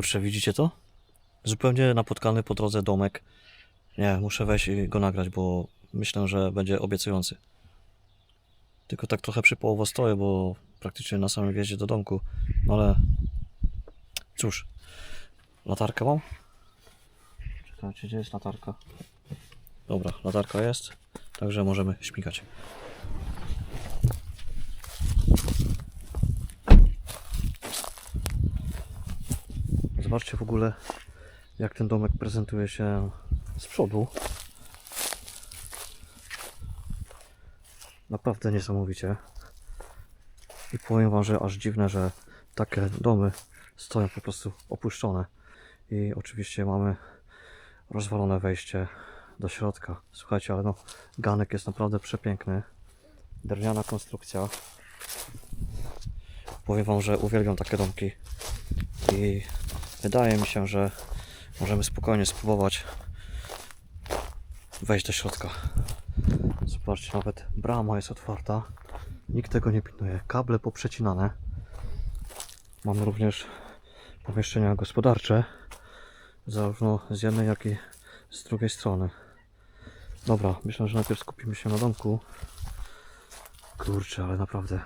Kurczę, widzicie to? Zupełnie napotkany po drodze domek. Nie, muszę wejść i go nagrać, bo myślę, że będzie obiecujący. Tylko tak trochę przypołowo stoję, bo praktycznie na samym wjeździe do domku. No ale cóż, latarkę mam? Czekajcie, gdzie jest latarka? Dobra, latarka jest, także możemy śmigać. Zobaczcie w ogóle, jak ten domek prezentuje się z przodu. Naprawdę niesamowicie. I powiem Wam, że aż dziwne, że takie domy stoją po prostu opuszczone. I oczywiście mamy rozwalone wejście do środka. Słuchajcie, ale no, ganek jest naprawdę przepiękny. Drewniana konstrukcja. Powiem Wam, że uwielbiam takie domki. I wydaje mi się, że możemy spokojnie spróbować wejść do środka. Zobaczcie, nawet brama jest otwarta. Nikt tego nie pilnuje. Kable poprzecinane. Mamy również pomieszczenia gospodarcze. Zarówno z jednej, jak i z drugiej strony. Dobra, myślę, że najpierw skupimy się na domku. Kurczę, ale naprawdę.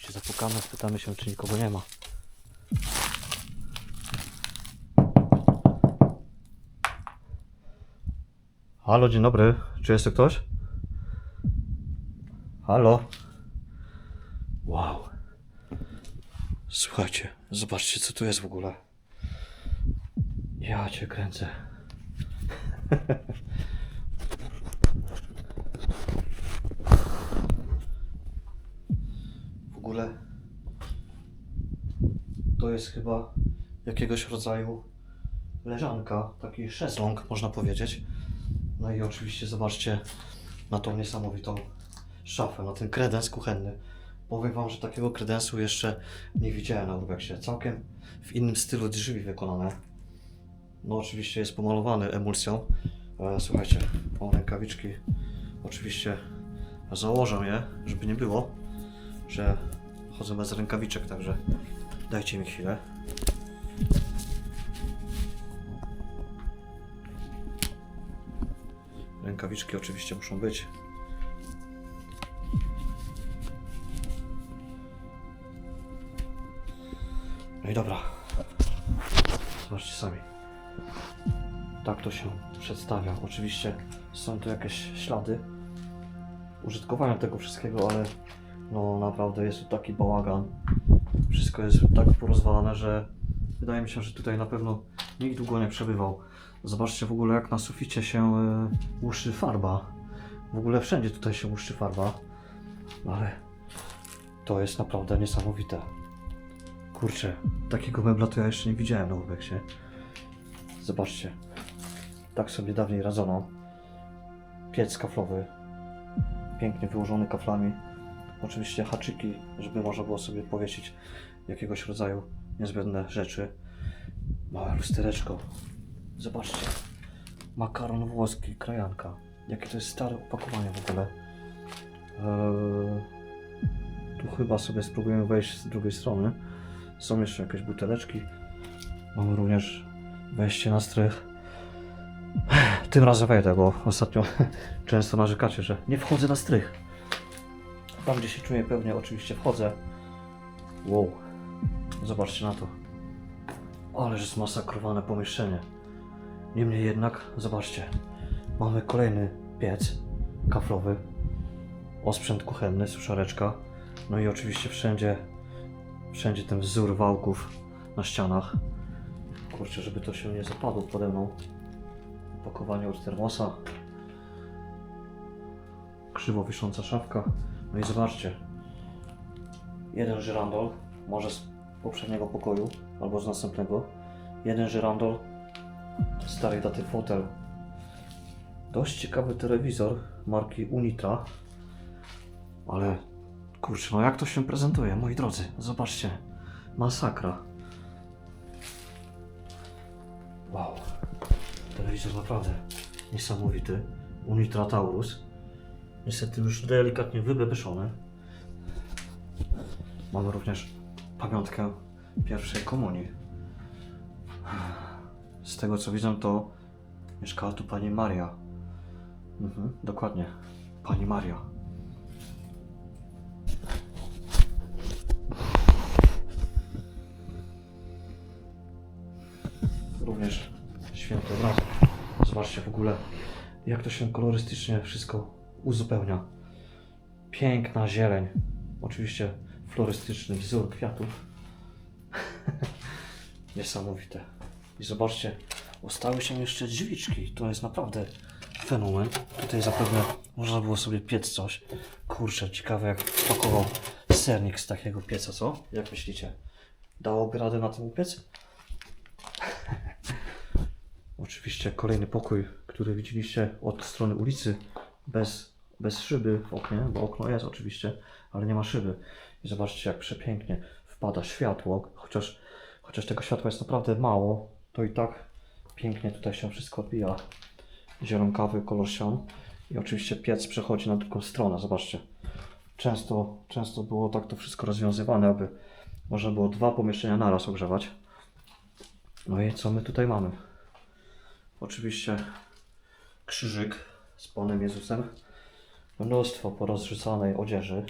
Oczywiście zapukamy, spytamy się, czy nikogo nie ma. Halo, dzień dobry. Czy jest tu ktoś? Halo? Wow. Słuchajcie, zobaczcie, co tu jest w ogóle. Ja cię kręcę. ogóle to jest chyba jakiegoś rodzaju leżanka, taki szezlong można powiedzieć. No i oczywiście zobaczcie na tą niesamowitą szafę, na ten kredens kuchenny. Powiem Wam, że takiego kredensu jeszcze nie widziałem na Urbexie. Całkiem w innym stylu drzwi wykonane. No oczywiście jest pomalowany emulsją. E, słuchajcie, o rękawiczki oczywiście założę je, żeby nie było, że chodzę bez rękawiczek, także dajcie mi chwilę. Rękawiczki oczywiście muszą być. No i dobra. Zobaczcie sami. Tak to się przedstawia. Oczywiście są tu jakieś ślady użytkowania tego wszystkiego, ale no naprawdę jest tu taki bałagan. Wszystko jest tak porozwalane, że wydaje mi się, że tutaj na pewno nikt długo nie przebywał. Zobaczcie w ogóle jak na suficie się e, łuszczy farba. W ogóle wszędzie tutaj się łuszczy farba. No ale to jest naprawdę niesamowite. Kurczę, takiego mebla to ja jeszcze nie widziałem na Urbexie. Zobaczcie. Tak sobie dawniej radzono. Piec kaflowy. Pięknie wyłożony kaflami. Oczywiście haczyki, żeby można było sobie powiesić jakiegoś rodzaju niezbędne rzeczy. Małe lustereczko. Zobaczcie. Makaron włoski, krajanka. Jakie to jest stare opakowanie w ogóle. Eee, tu chyba sobie spróbujemy wejść z drugiej strony. Są jeszcze jakieś buteleczki. Mamy również wejście na strych. Tym razem wejdę, bo ostatnio często narzekacie, że nie wchodzę na strych. Tam, gdzie się czuję pewnie, oczywiście wchodzę. Wow. Zobaczcie na to. Ależ zmasakrowane pomieszczenie. Niemniej jednak, zobaczcie, mamy kolejny piec kaflowy, osprzęt kuchenny, suszareczka, no i oczywiście wszędzie, wszędzie ten wzór wałków na ścianach. Kurczę, żeby to się nie zapadło pode mną. Opakowanie od termosa. Krzywo wisząca szafka. No i zobaczcie. Jeden żyrandol, może z poprzedniego pokoju, albo z następnego. Jeden żyrandol, starej daty fotel. Dość ciekawy telewizor marki Unitra. Ale kurczę, no jak to się prezentuje, moi drodzy. Zobaczcie. Masakra. Wow. Telewizor naprawdę Niesamowity. Unitrataurus. Niestety już delikatnie wybebeszony. Mamy również pamiątkę pierwszej komunii. Z tego co widzę, to mieszkała tu pani Maria. Mhm, dokładnie. Pani Maria. Również święty obrazek. Zobaczcie w ogóle, jak to się kolorystycznie wszystko uzupełnia. Piękna zieleń. Oczywiście florystyczny wzór kwiatów. Niesamowite. I zobaczcie, ostały się jeszcze drzwiczki. To jest naprawdę fenomen. Tutaj zapewne można było sobie piec coś. Kurczę, ciekawe jak pakował sernik z takiego pieca, co? Jak myślicie? Dałoby radę na tym upiec? Oczywiście kolejny pokój, który widzieliście od strony ulicy, bez, bez szyby w oknie, bo okno jest oczywiście, ale nie ma szyby. I zobaczcie, jak przepięknie wpada światło, chociaż, chociaż tego światła jest naprawdę mało, to i tak pięknie tutaj się wszystko odbija. Zielonkawy kolor ścian i oczywiście piec przechodzi na drugą stronę, zobaczcie. Często, często było tak to wszystko rozwiązywane, aby można było dwa pomieszczenia naraz ogrzewać. No i co my tutaj mamy? Oczywiście krzyżyk z Panem Jezusem. Mnóstwo porozrzucanej odzieży.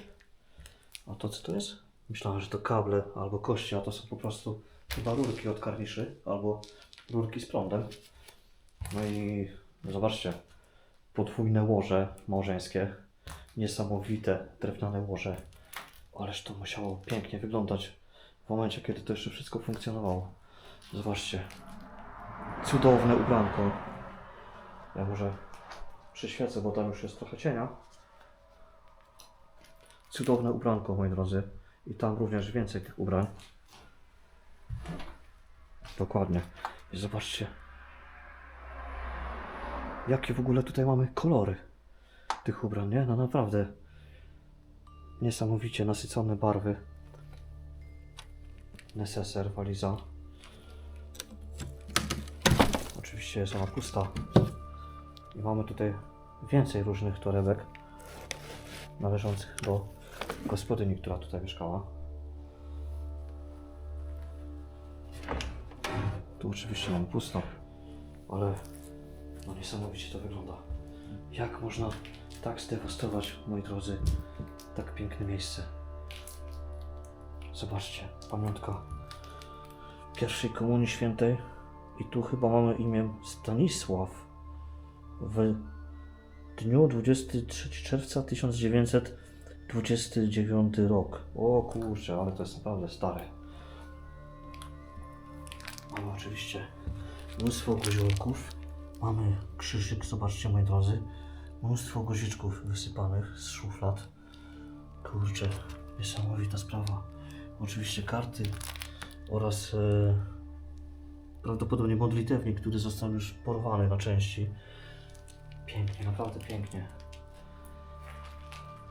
A to co to jest? Myślałem, że to kable albo kości, a to są po prostu chyba rurki od karniszy albo rurki z prądem. No i zobaczcie, podwójne łoże małżeńskie. Niesamowite drewniane łoże. Ależ to musiało pięknie wyglądać w momencie, kiedy to jeszcze wszystko funkcjonowało. Zobaczcie, cudowne ubranko. Ja może przyświecę, bo tam już jest trochę cienia. Cudowne ubranko, moi drodzy. I tam również więcej tych ubrań. Dokładnie. I zobaczcie, jakie w ogóle tutaj mamy kolory tych ubrań, nie? No naprawdę niesamowicie nasycone barwy. Neseser, waliza. Oczywiście jest ona pusta. I mamy tutaj więcej różnych torebek należących do gospodyni, która tutaj mieszkała. Tu oczywiście mamy pusto, ale no niesamowicie to wygląda. Jak można tak zdewastować, moi drodzy, tak piękne miejsce? Zobaczcie, pamiątka pierwszej komunii świętej i tu chyba mamy imię Stanisław w dniu 23 czerwca 1929 rok. O kurczę, ale to jest naprawdę stare. Mamy oczywiście mnóstwo guziorków. Mamy krzyżyk, zobaczcie moi drodzy. Mnóstwo guziczków wysypanych z szuflad. Kurczę, niesamowita sprawa. Oczywiście karty oraz e, prawdopodobnie modlitewnik, który został już porwany na części. Pięknie, naprawdę pięknie.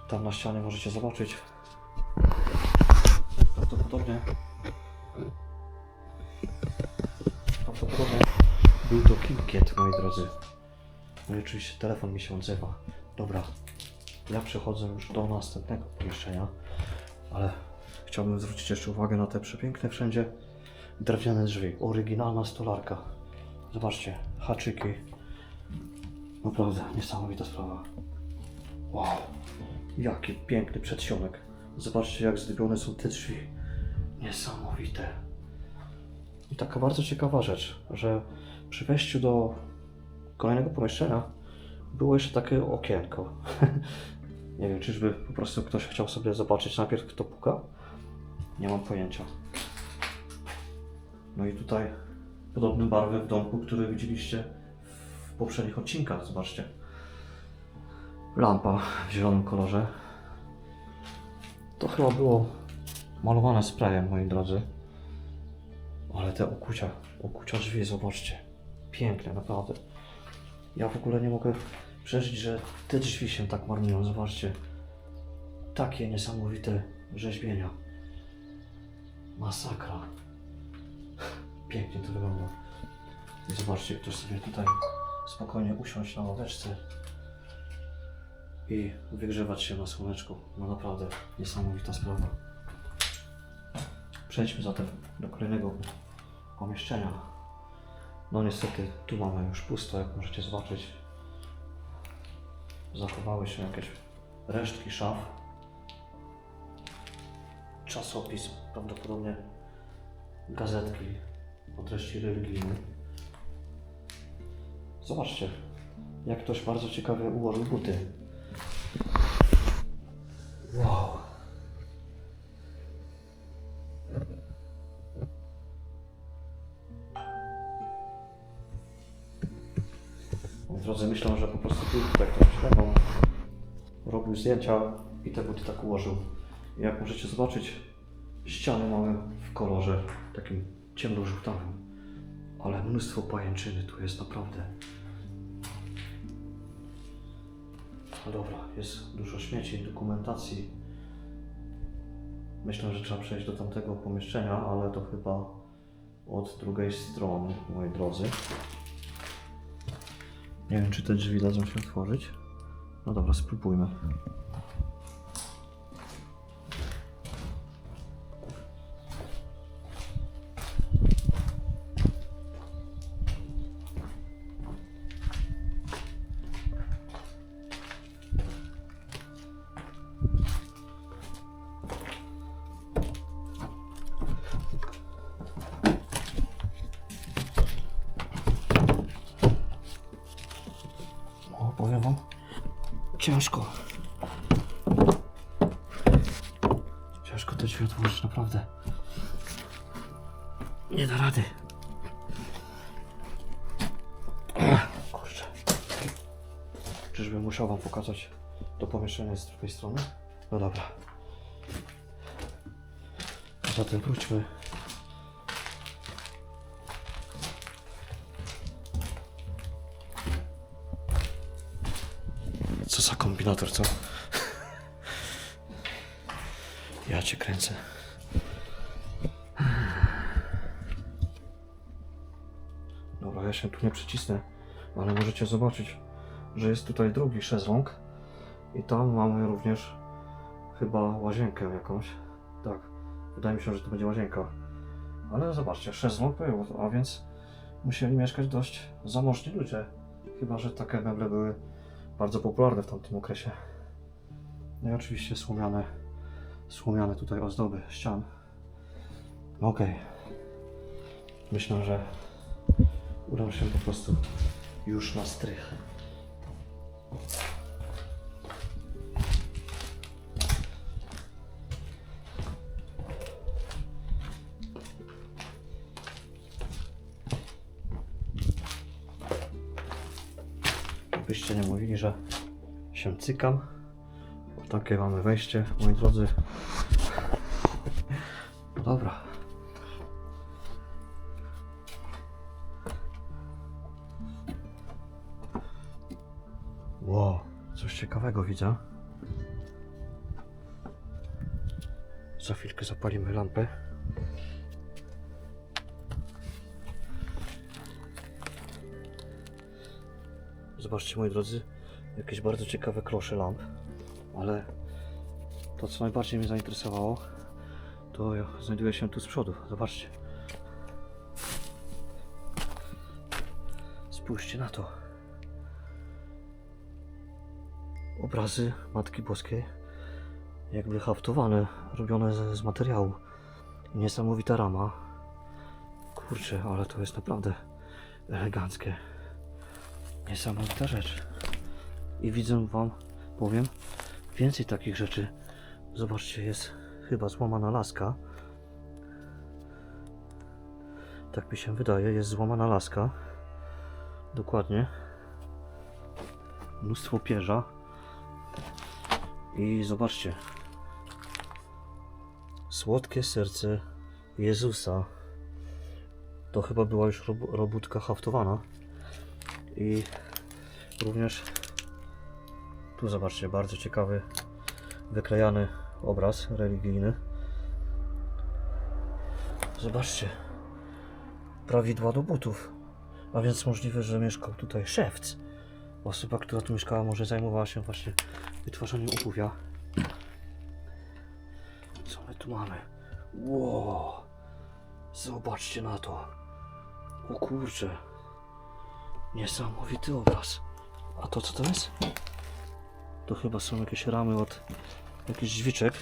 Tam na ścianie możecie zobaczyć. Prawdopodobnie. Prawdopodobnie był to kilkiet, moi drodzy. No i oczywiście telefon mi się odzywa. Dobra, ja przechodzę już do następnego pomieszczenia, ale chciałbym zwrócić jeszcze uwagę na te przepiękne wszędzie drewniane drzwi. Oryginalna stolarka. Zobaczcie, haczyki. Naprawdę niesamowita sprawa. Wow, jaki piękny przedsionek. Zobaczcie, jak zdobione są te drzwi. Niesamowite. I taka bardzo ciekawa rzecz, że przy wejściu do kolejnego pomieszczenia było jeszcze takie okienko. Nie wiem, czyżby po prostu ktoś chciał sobie zobaczyć najpierw, kto puka? Nie mam pojęcia. No i tutaj podobne barwy w domku, które widzieliście poprzednich odcinkach. Zobaczcie. Lampa w zielonym kolorze. To chyba było malowane sprayem, moi drodzy. Ale te okucia, okucia drzwi, zobaczcie. Piękne, naprawdę. Ja w ogóle nie mogę przeżyć, że te drzwi się tak marnują. Zobaczcie. Takie niesamowite rzeźbienia. Masakra. Pięknie to wygląda. I zobaczcie, ktoś sobie tutaj spokojnie usiąść na ławeczce i wygrzewać się na słoneczku. No naprawdę niesamowita sprawa. Przejdźmy zatem do kolejnego pomieszczenia. No niestety tu mamy już pusto, jak możecie zobaczyć. Zachowały się jakieś resztki szaf. Czasopis, prawdopodobnie gazetki o treści religijnej. Zobaczcie, jak ktoś bardzo ciekawie ułożył buty. Wow. Drodzy, myślę, że po prostu tu tutaj ktoś śledą robił zdjęcia i te buty tak ułożył. Jak możecie zobaczyć, ściany mamy w kolorze takim ciemnożółtawym, ale mnóstwo pajęczyny tu jest naprawdę. No dobra, jest dużo śmieci, dokumentacji. Myślę, że trzeba przejść do tamtego pomieszczenia, ale to chyba od drugiej strony, moi drodzy. Nie wiem, czy te drzwi dadzą się otworzyć. No dobra, spróbujmy. Powiem wam, ciężko. Ciężko te drzwi otworzyć, naprawdę. Nie da rady. Kurczę. Czyżbym musiał wam pokazać to pomieszczenie z drugiej strony? No dobra. Zatem wróćmy. Kombinator, co? Ja cię kręcę. Dobra, ja się tu nie przycisnę, ale możecie zobaczyć, że jest tutaj drugi szezlong i tam mamy również chyba łazienkę jakąś. Tak, wydaje mi się, że to będzie łazienka. Ale zobaczcie, szezlong był, a więc musieli mieszkać dość zamożni ludzie. Chyba, że takie meble były bardzo popularne w tamtym okresie. No i oczywiście słomiane, słomiane tutaj ozdoby ścian. Okej. Myślę, że udam się po prostu już na strych. Się cykam. Bo takie mamy wejście, moi drodzy. No dobra. Wow, coś ciekawego widzę. Za chwilkę zapalimy lampę. Zobaczcie moi drodzy, jakieś bardzo ciekawe klosze lamp, ale to co najbardziej mnie zainteresowało, to znajduje się tu z przodu. Zobaczcie. Spójrzcie na to. Obrazy Matki Boskiej, jakby haftowane, robione z, z materiału. Niesamowita rama. Kurczę, ale to jest naprawdę eleganckie. Niesamowita rzecz. I widzę wam, powiem, więcej takich rzeczy. Zobaczcie, jest chyba złamana laska. Tak mi się wydaje, jest złamana laska. Dokładnie. Mnóstwo pierza. I zobaczcie. Słodkie serce Jezusa. To chyba była już rob robótka haftowana. I również tu zobaczcie, bardzo ciekawy wyklejany obraz religijny. Zobaczcie, prawidła do butów. A więc możliwe, że mieszkał tutaj szewc. Osoba, która tu mieszkała, może zajmowała się właśnie wytwarzaniem obuwia. Co my tu mamy? Wow! Zobaczcie na to. O kurczę. Niesamowity obraz. A to co to jest? To chyba są jakieś ramy od jakichś drzwiczek.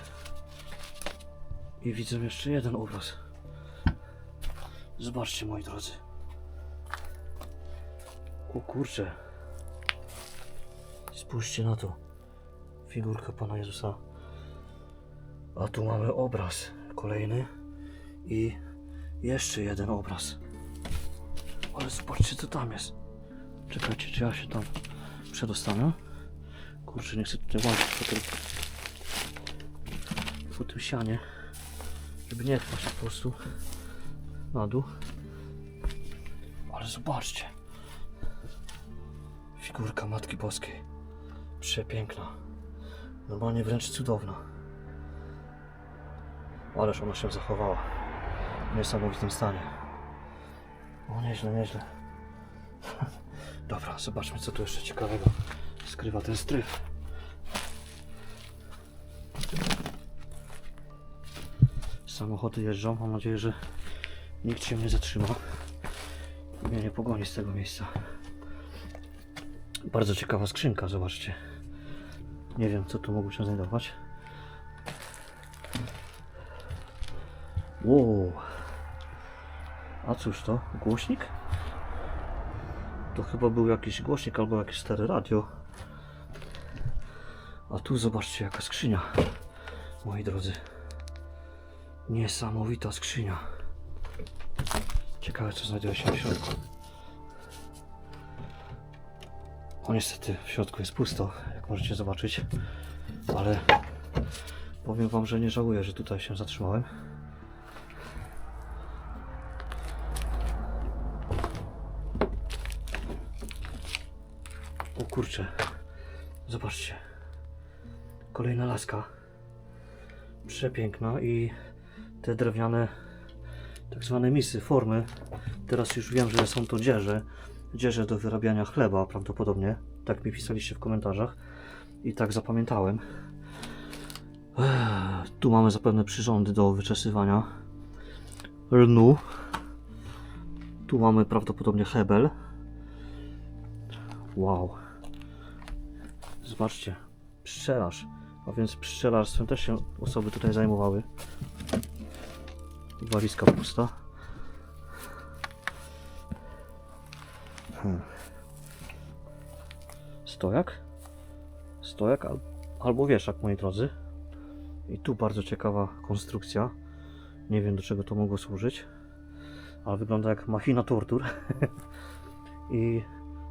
I widzę jeszcze jeden obraz. Zobaczcie moi drodzy. O kurczę. Spójrzcie na to. Figurka Pana Jezusa. A tu mamy obraz kolejny i jeszcze jeden obraz. Ale zobaczcie co tam jest. Czekajcie, czy ja się tam przedostanę? Kurczę, nie chcę tutaj łazić po tym, po tym sianie, żeby nie wpaść po prostu na dół. Ale zobaczcie. Figurka Matki Boskiej. Przepiękna. Normalnie wręcz cudowna. Ależ ona się zachowała. W niesamowitym stanie. O, nieźle, nieźle. Dobra, zobaczmy co tu jeszcze ciekawego skrywa ten strych. Samochody jeżdżą, mam nadzieję, że nikt się nie zatrzyma mnie nie pogoni z tego miejsca. Bardzo ciekawa skrzynka, zobaczcie. Nie wiem, co tu mogło się znajdować. Wow. A cóż to? Głośnik? To chyba był jakiś głośnik albo jakieś stare radio. A tu zobaczcie jaka skrzynia. Moi drodzy. Niesamowita skrzynia. Ciekawe co znajduje się w środku. O niestety w środku jest pusto, jak możecie zobaczyć. Ale powiem wam, że nie żałuję, że tutaj się zatrzymałem. O kurczę. Zobaczcie. Kolejna laska. Przepiękna i te drewniane tak zwane misy, formy. Teraz już wiem, że są to dzieże. Dzieże do wyrabiania chleba prawdopodobnie. Tak mi pisaliście w komentarzach. I tak zapamiętałem. Ech, tu mamy zapewne przyrządy do wyczesywania lnu. Tu mamy prawdopodobnie hebel. Wow. Zobaczcie, pszczelarz. A więc pszczelarstwem też się osoby tutaj zajmowały. Walizka pusta. Hmm. Stojak? Stojak al albo wieszak, moi drodzy. I tu bardzo ciekawa konstrukcja. Nie wiem do czego to mogło służyć. Ale wygląda jak machina tortur. I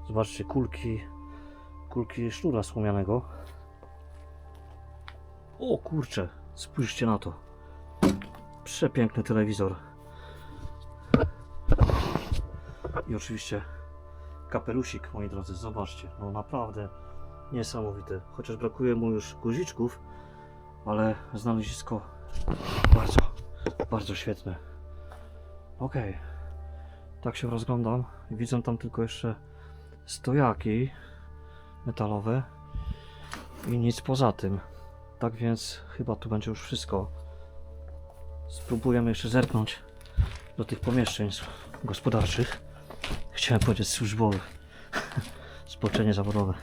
zobaczcie, kulki kulki sznura słomianego. O kurczę, spójrzcie na to. Przepiękny telewizor. I oczywiście kapelusik, moi drodzy, zobaczcie. No naprawdę niesamowite. Chociaż brakuje mu już guziczków, ale znalezisko bardzo, bardzo świetne. Okej. Tak się rozglądam. Widzę tam tylko jeszcze stojaki metalowe i nic poza tym. Tak więc chyba tu będzie już wszystko. Spróbujemy jeszcze zerknąć do tych pomieszczeń gospodarczych. Chciałem powiedzieć służbowych. Spoczenie zawodowe.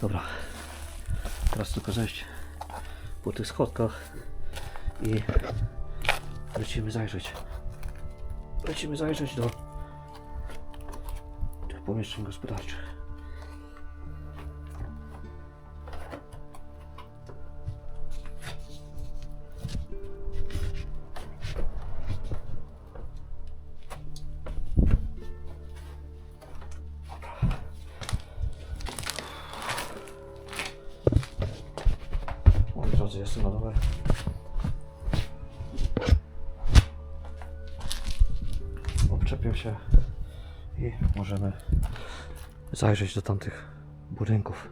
Dobra. Teraz tylko zejść po tych schodkach i lecimy zajrzeć. Lecimy zajrzeć do tych pomieszczeń gospodarczych. przyczepił się i możemy zajrzeć do tamtych budynków.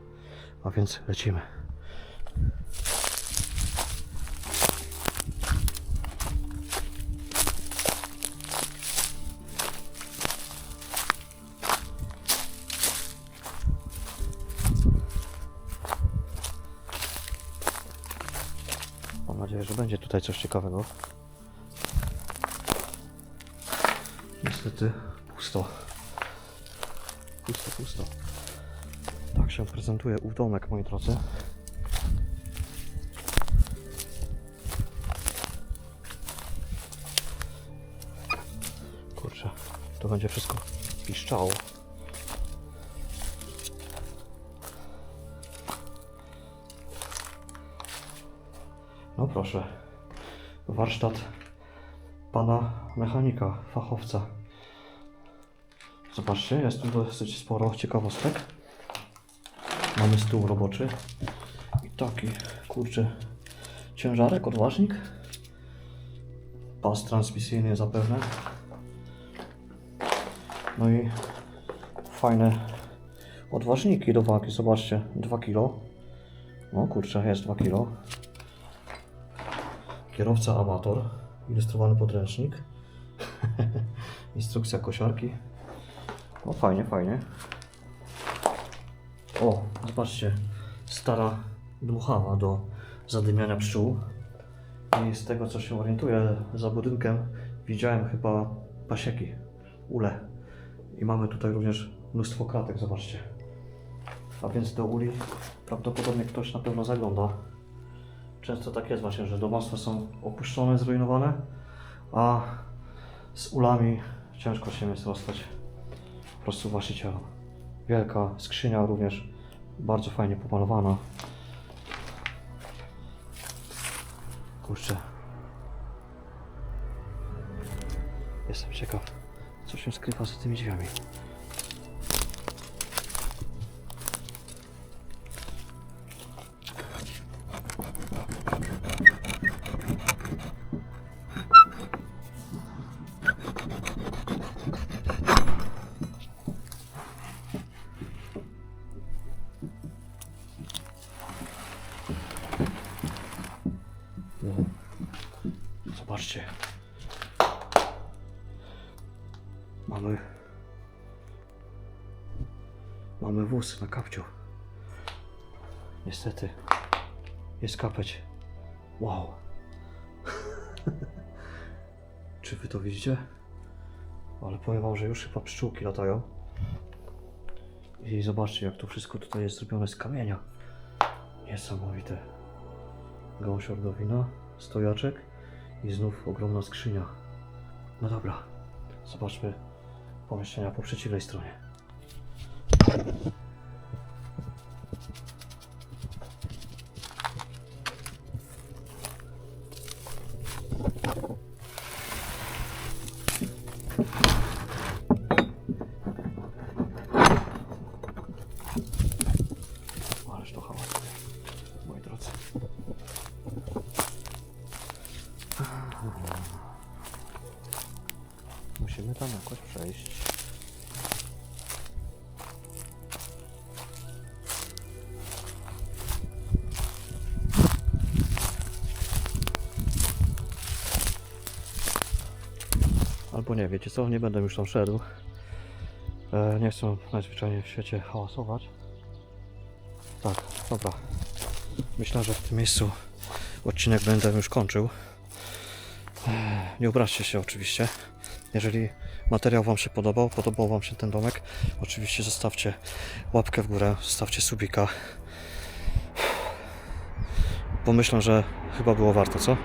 A więc lecimy. Mam nadzieję, że będzie tutaj coś ciekawego. Pusto. Pusto, pusto. Tak się prezentuje ów domek, moi drodzy. Kurczę, to będzie wszystko piszczało. No proszę, warsztat pana mechanika, fachowca. Zobaczcie, jest tu dosyć sporo ciekawostek. Mamy stół roboczy i taki, kurczę, ciężarek, odważnik. Pas transmisyjny zapewne. No i fajne odważniki do wagi, zobaczcie, 2 kg. No kurczę, jest 2 kg. Kierowca amator, ilustrowany podręcznik. Instrukcja kosiarki. No fajnie, fajnie. O, zobaczcie, stara dmuchawa do zadymiania pszczół. I z tego co się orientuję, za budynkiem widziałem chyba pasieki, ule. I mamy tutaj również mnóstwo kratek, zobaczcie. A więc do uli prawdopodobnie ktoś na pewno zagląda. Często tak jest właśnie, że domostwa są opuszczone, zrujnowane, a z ulami ciężko się jest rozstać prostu właścicielom. Wielka skrzynia również bardzo fajnie pomalowana. Kurczę. Jestem ciekaw, co się skrywa za tymi drzwiami. Wóz na kapciu. Niestety. Jest kapeć. Wow. Czy wy to widzicie? Ale powiem wam, że już chyba pszczółki latają. I zobaczcie, jak to wszystko tutaj jest zrobione z kamienia. Niesamowite gąsior ordowina, stojaczek i znów ogromna skrzynia. No dobra, zobaczmy pomieszczenia po przeciwnej stronie. Albo nie, wiecie co, nie będę już tam szedł. E, nie chcę najzwyczajniej w świecie hałasować. Tak, dobra. Myślę, że w tym miejscu odcinek będę już kończył. Nie obraźcie się oczywiście. Jeżeli materiał Wam się podobał, podobał Wam się ten domek, oczywiście zostawcie łapkę w górę, zostawcie subika. Bo myślę, że chyba było warto, co?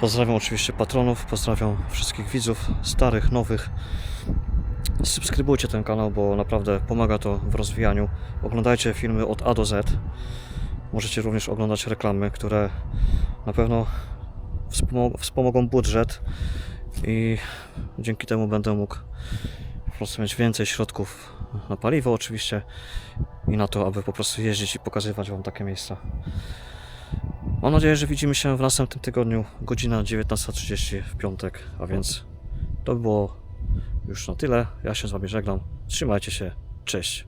Pozdrawiam oczywiście patronów, pozdrawiam wszystkich widzów, starych, nowych. Subskrybujcie ten kanał, bo naprawdę pomaga to w rozwijaniu. Oglądajcie filmy od A do Z. Możecie również oglądać reklamy, które na pewno wspomog- wspomogą budżet i dzięki temu będę mógł po prostu mieć więcej środków na paliwo oczywiście i na to, aby po prostu jeździć i pokazywać Wam takie miejsca. Mam nadzieję, że widzimy się w następnym tygodniu, godzina 19.30 w piątek, a więc to by było już na tyle. Ja się z Wami żegnam. Trzymajcie się. Cześć.